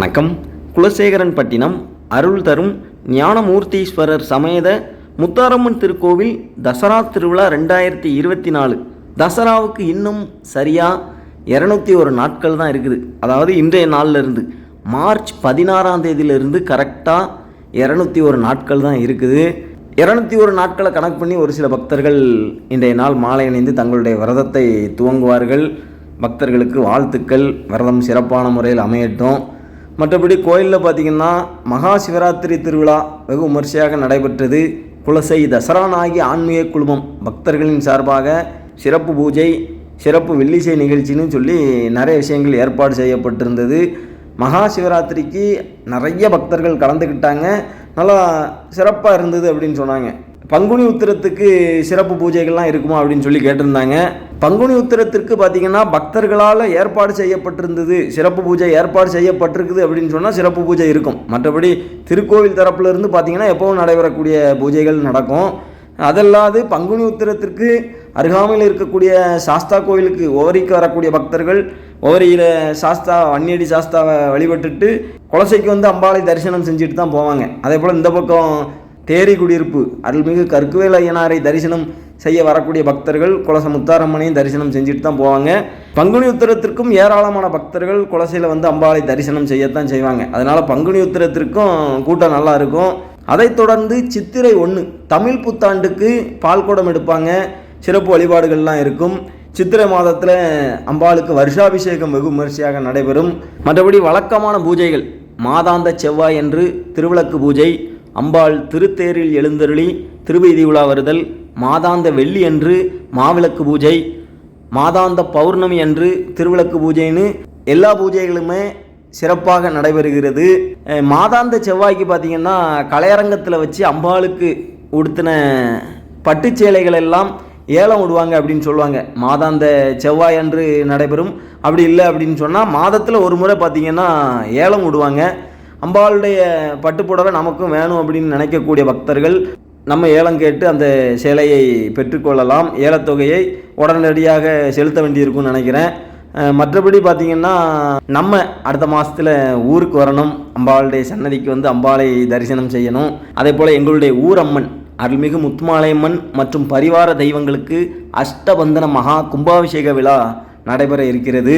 வணக்கம். குலசேகரன் பட்டினம் அருள் தரும் ஞானமூர்த்தீஸ்வரர் சமேத முத்தாரம்மன் திருக்கோவில் தசரா திருவிழா ரெண்டாயிரத்தி இருபத்தி நாலு. தசராவுக்கு இன்னும் சரியாக இரநூத்தி ஒரு நாட்கள் தான் இருக்குது. அதாவது இன்றைய நாள்ல இருந்து மார்ச் பதினாறாம் தேதியிலிருந்து கரெக்டாக இரநூத்தி ஒரு நாட்கள் தான் இருக்குது. இரநூத்தி ஒரு நாட்களை கணக்கு பண்ணி ஒரு சில பக்தர்கள் இன்றைய நாள் மாலை அணிந்து தங்களுடைய விரதத்தை துவங்குவார்கள். பக்தர்களுக்கு வாழ்த்துக்கள். விரதம் சிறப்பான முறையில் அமையட்டும். மற்றபடி கோயிலில் பார்த்திங்கன்னா மகா சிவராத்திரி திருவிழா வெகு விமர்சையாக நடைபெற்றது. குலசை தசரானாகி ஆன்மீக குழுமம் பக்தர்களின் சார்பாக சிறப்பு பூஜை சிறப்பு வெள்ளிசை நிகழ்ச்சின்னு சொல்லி நிறைய விஷயங்கள் ஏற்பாடு செய்யப்பட்டிருந்தது. மகா சிவராத்திரிக்கு நிறைய பக்தர்கள் கலந்துக்கிட்டாங்க. நல்லா சிறப்பாக இருந்தது அப்படின்னு சொன்னாங்க. பங்குனி உத்திரத்துக்கு சிறப்பு பூஜைகள்லாம் இருக்குமா அப்படின்னு சொல்லி கேட்டிருந்தாங்க. பங்குனி உத்திரத்திற்கு பார்த்தீங்கன்னா பக்தர்களால் ஏற்பாடு செய்யப்பட்டிருந்தது. சிறப்பு பூஜை ஏற்பாடு செய்யப்பட்டிருக்குது அப்படின்னு சொன்னால் சிறப்பு பூஜை இருக்கும். மற்றபடி திருக்கோவில் தரப்புலேருந்து பார்த்தீங்கன்னா எப்பவும் நடைபெறக்கூடிய பூஜைகள் நடக்கும். அதல்லாது பங்குனி உத்திரத்திற்கு அருகாமையில் இருக்கக்கூடிய சாஸ்தா கோவிலுக்கு ஓவரிக்கு வரக்கூடிய பக்தர்கள் ஓவரியில் சாஸ்தா வன்னியடி சாஸ்தாவை வழிபட்டுட்டு குலசைக்கு வந்து அம்பாளை தரிசனம் செஞ்சுட்டு தான் போவாங்க. அதே போல் இந்த பக்கம் தேரி குடியிருப்பு அருள்மிகு கற்குவேல் ஐயனாரை தரிசனம் செய்ய வரக்கூடிய பக்தர்கள் குலச முத்தாரம்மனையும் தரிசனம் செஞ்சுட்டு தான் போவாங்க. பங்குனி உத்திரத்திற்கும் ஏராளமான பக்தர்கள் குலசையில் வந்து அம்பாளை தரிசனம் செய்யத்தான் செய்வாங்க. அதனால் பங்குனி உத்திரத்திற்கும் கூட்டம் நல்லா இருக்கும். அதைத் தொடர்ந்து சித்திரை ஒன்று தமிழ் புத்தாண்டுக்கு பால் குடம் எடுப்பாங்க. சிறப்பு வழிபாடுகள்லாம் இருக்கும். சித்திரை மாதத்தில் அம்பாளுக்கு வருஷாபிஷேகம் வெகு விமரிசையாக நடைபெறும். மற்றபடி வழக்கமான பூஜைகள் மாதாந்த செவ்வாய் என்று திருவிளக்கு பூஜை அம்பாள் திருத்தேரில் எழுந்தருளி திருவீதி உலா வருதல் மாதாந்த வெள்ளி அன்று மாவிளக்கு பூஜை மாதாந்த பௌர்ணமி அன்று திருவிளக்கு பூஜைன்னு எல்லா பூஜைகளுமே சிறப்பாக நடைபெறுகிறது. மாதாந்த செவ்வாய்க்கு பார்த்திங்கன்னா கலையரங்கத்தில் வச்சு அம்பாளுக்கு உடுத்தின பட்டுச்சேலைகள் எல்லாம் ஏலம் விடுவாங்க அப்படின்னு சொல்லுவாங்க. மாதாந்த செவ்வாய் அன்று நடைபெறும். அப்படி இல்லை அப்படின்னு சொன்னால் மாதத்தில் ஒரு முறை பார்த்திங்கன்னா ஏலம் விடுவாங்க அம்பாளுடைய பட்டுப்புடவை நமக்கும் வேணும் அப்படின்னு நினைக்கக்கூடிய பக்தர்கள் நம்ம ஏலம் கேட்டு அந்த சேலையை பெற்றுக்கொள்ளலாம். ஏலத்தொகையை உடனடியாக செலுத்த வேண்டியிருக்கும்னு நினைக்கிறேன். மற்றபடி பார்த்திங்கன்னா நம்ம அடுத்த மாதத்தில் ஊருக்கு வரணும். அம்பாளுடைய சன்னதிக்கு வந்து அம்பாளை தரிசனம் செய்யணும். அதே போல் எங்களுடைய ஊரம்மன் அருள்மிகு முத்துமாலையம்மன் மற்றும் பரிவார தெய்வங்களுக்கு அஷ்டபந்தன மகா கும்பாபிஷேக விழா நடைபெற இருக்கிறது.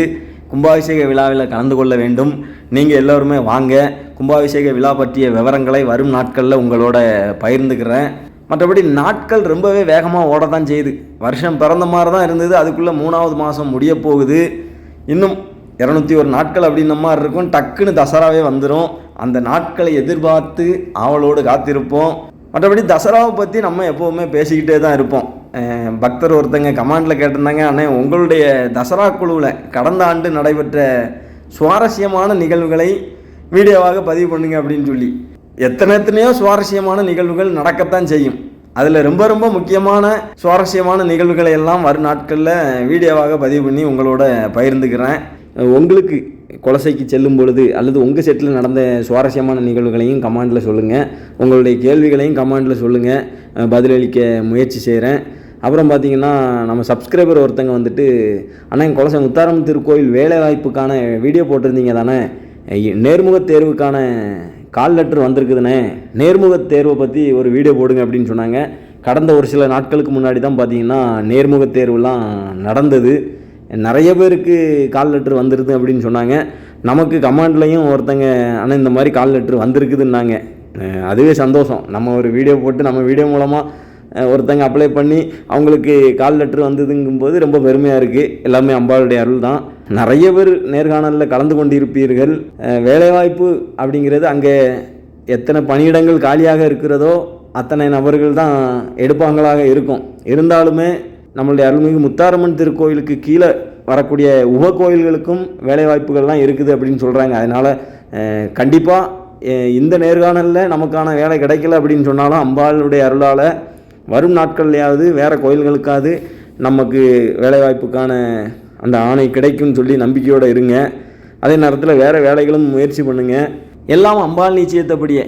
கும்பாபிஷேக விழாவில் கலந்து கொள்ள வேண்டும். நீங்கள் எல்லோருமே வாங்க. கும்பாபிஷேக விழா பற்றிய விவரங்களை வரும் நாட்களில் உங்களோட பகிர்ந்துக்கிறேன். மற்றபடி நாட்கள் ரொம்பவே வேகமாக ஓட தான் செய்யுது வருஷம் பிறந்த மாதிரி தான் இருந்தது. அதுக்குள்ளே மூணாவது மாதம் முடிய போகுது. இன்னும் இரநூத்தி ஒரு நாட்கள் அப்படின்ன மாதிரி இருக்கும். டக்குன்னு தசராவே வந்துடும் அந்த நாட்களை எதிர்பார்த்து ஆவலோடு காத்திருப்போம். மற்றபடி தசராவை பற்றி நம்ம எப்போவுமே பேசிக்கிட்டே தான் இருப்போம். பக்தர் ஒருத்தங்க கமாண்டில் கேட்டிருந்தாங்க அண்ணே உங்களுடைய தசரா குழுவில் கடந்த ஆண்டு நடைபெற்ற சுவாரஸ்யமான நிகழ்வுகளை வீடியோவாக பதிவு பண்ணுங்க அப்படின்னு சொல்லி. எத்தனை எத்தனையோ சுவாரஸ்யமான நிகழ்வுகள் நடக்கத்தான் செய்யும். அதில் ரொம்ப ரொம்ப முக்கியமான சுவாரஸ்யமான நிகழ்வுகளை எல்லாம் வரும் நாட்களில் வீடியோவாக பதிவு பண்ணி உங்களோட பகிர்ந்துக்கிறேன். உங்களுக்கு குலசைக்கு செல்லும் பொழுது அல்லது உங்கள் செட்டில் நடந்த சுவாரஸ்யமான நிகழ்வுகளையும் கமாண்டில் சொல்லுங்கள் உங்களுடைய கேள்விகளையும் கமாண்டில் சொல்லுங்கள் பதிலளிக்க முயற்சி செய்கிறேன் அப்புறம் பார்த்தீங்கன்னா நம்ம சப்ஸ்கிரைபர் ஒருத்தங்க வந்துட்டு அண்ணா என் குலசை முத்தாரம் திருக்கோயில் வேலைவாய்ப்புக்கான வீடியோ போட்டிருந்தீங்க தானே? நேர்முக நேர்முகத் தேர்வுக்கான கால் லெட்டர் வந்திருக்குதுண்ணே நேர்முகத் தேர்வை பற்றி ஒரு வீடியோ போடுங்க அப்படின்னு சொன்னாங்க. கடந்த ஒரு சில நாட்களுக்கு முன்னாடி தான் பார்த்தீங்கன்னா நேர்முகத் தேர்வுலாம் நடந்தது. நிறைய பேருக்கு கால் லெட்ரு வந்துருது அப்படின்னு சொன்னாங்க. நமக்கு கமாண்ட்லேயும் ஒருத்தங்க ஆனால் இந்த மாதிரி கால் லெட்ரு வந்திருக்குதுன்னாங்க. அதுவே சந்தோஷம். நம்ம ஒரு வீடியோ போட்டு நம்ம வீடியோ மூலமாக ஒருத்தங்க அப்ளை பண்ணி அவங்களுக்கு கால் லெட்ரு வந்ததுங்கும்போது ரொம்ப பெருமையாக இருக்குது எல்லாமே அம்பாளுடைய அருள் தான். நிறைய பேர் நேர்காணலில் கலந்து கொண்டிருப்பீர்கள். வேலைவாய்ப்பு அப்படிங்கிறது அங்கே எத்தனை பணியிடங்கள் காலியாக இருக்கிறதோ அத்தனை நபர்கள் தான் எடுப்பாங்களாக இருக்கும். இருந்தாலுமே நம்மளுடைய அருள்மிகு முத்தாரம்மன் திருக்கோயிலுக்கு கீழே வரக்கூடிய உப கோயில்களுக்கும் வேலைவாய்ப்புகள்லாம் இருக்குது அப்படின்னு சொல்கிறாங்க அதனால் கண்டிப்பாக இந்த நேர்காணலில் நமக்கான வேலை கிடைக்கல அப்படின்னு சொன்னாலும் அம்பாளுடைய அருளால் வரும் நாட்கள்லையாவது வேறு கோயில்களுக்காவது நமக்கு வேலைவாய்ப்புக்கான அந்த ஆணை கிடைக்கும்னு சொல்லி நம்பிக்கையோடு இருங்க. அதே நேரத்தில் வேறு வேலைகளும் முயற்சி பண்ணுங்கள் எல்லாம் அம்பாள் நிச்சயத்தபடியே.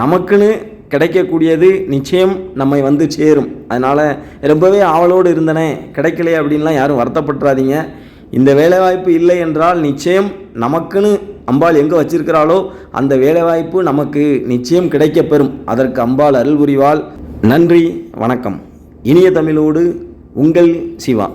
நமக்குன்னு கிடைக்கக்கூடியது நிச்சயம் நம்மை வந்து சேரும். அதனால் ரொம்பவே ஆவலோடு இருந்தனே கிடைக்கலையே அப்படின்லாம் யாரும் வருத்தப்பட்டுறாதீங்க. இந்த வேலைவாய்ப்பு இல்லை என்றால் நிச்சயம் நமக்குன்னு அம்பாள் எங்கே வச்சிருக்கிறாளோ அந்த வேலைவாய்ப்பு நமக்கு நிச்சயம் கிடைக்கப்பெறும். அதற்கு அம்பாள் அருள் புரிவாள். நன்றி வணக்கம். இனிய தமிழோடு உங்கள் சிவா.